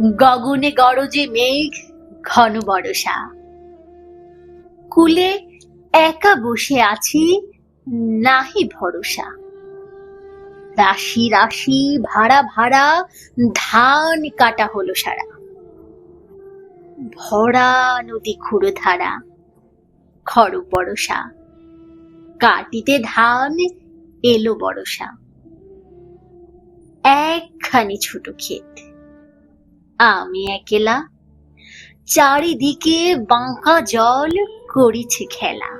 গগনে গরজে মেঘ, ঘন বরষা। কুলে একা বসে আছি, নাহি ভরসা। রাশি রাশি ভাড়া ভাড়া ধান কাটা হলো সারা। ভরা নদী খুঁড়ো ধারা খর বরসা কাটিতে ধান এলো বরসা। একখানি ছোট ক্ষেত। আমি একলা। চারিদিকে বাঁকা জল করিছে খেলা।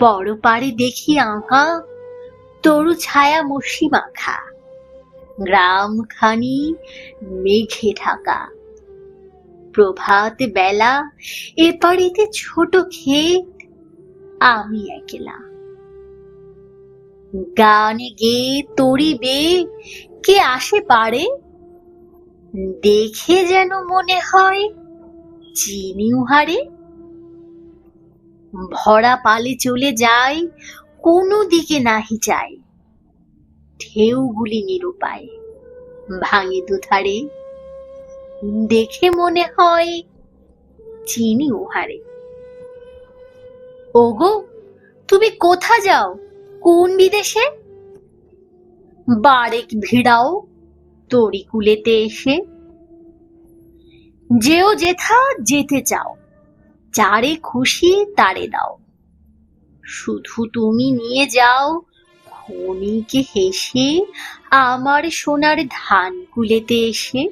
বড় পারে দেখি আঁকা তরু ছায়া মসি মাখা। গ্রাম খানি মেঘে ঢাকা। প্রভাত বেলা এপারিতে ছোট ক্ষেত, আমি একলা। গানে গে তরি বে কে আসে পারে দেখে যেন মনে হয় চিনি উহারে ভরা পালে চলে যায় কোনো দিকে নাহি যায় ঢেউগুলি নিরুপায়, ভাঙে দুধারে। দেখে মনে হয় চিনি উহারে ওগো, তুমি কোথা যাও? কোন বিদেশে? বারেক ভিড়াও। তরি কুলেতে এসে, যেও যেথা যেতে চাও। যারে খুশি তারে দাও। শুধু তুমি নিয়ে যাও, ক্ষণিকে হেসে আমার সোনার ধান কুলেতে এসে।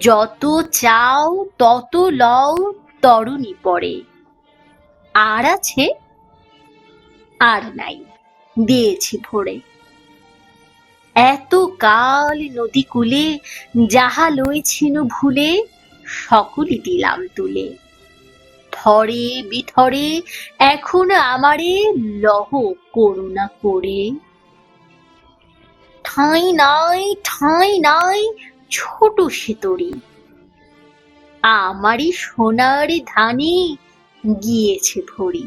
যত চাও, তত লও, তরুণী পড়ে আর আছে, আর নাই। দিয়েছি ভরে। এত কাল নদী কূলে যাহা লইছিন ভুলে, সকলই দিলাম তুলে। থরে বিথরে এখন আমারে লহ করুণা করে। ঠাঁই নাই ঠাঁই নাই, ছোট সেতরি আমারই সোনার ধানে গিয়েছে ভরি।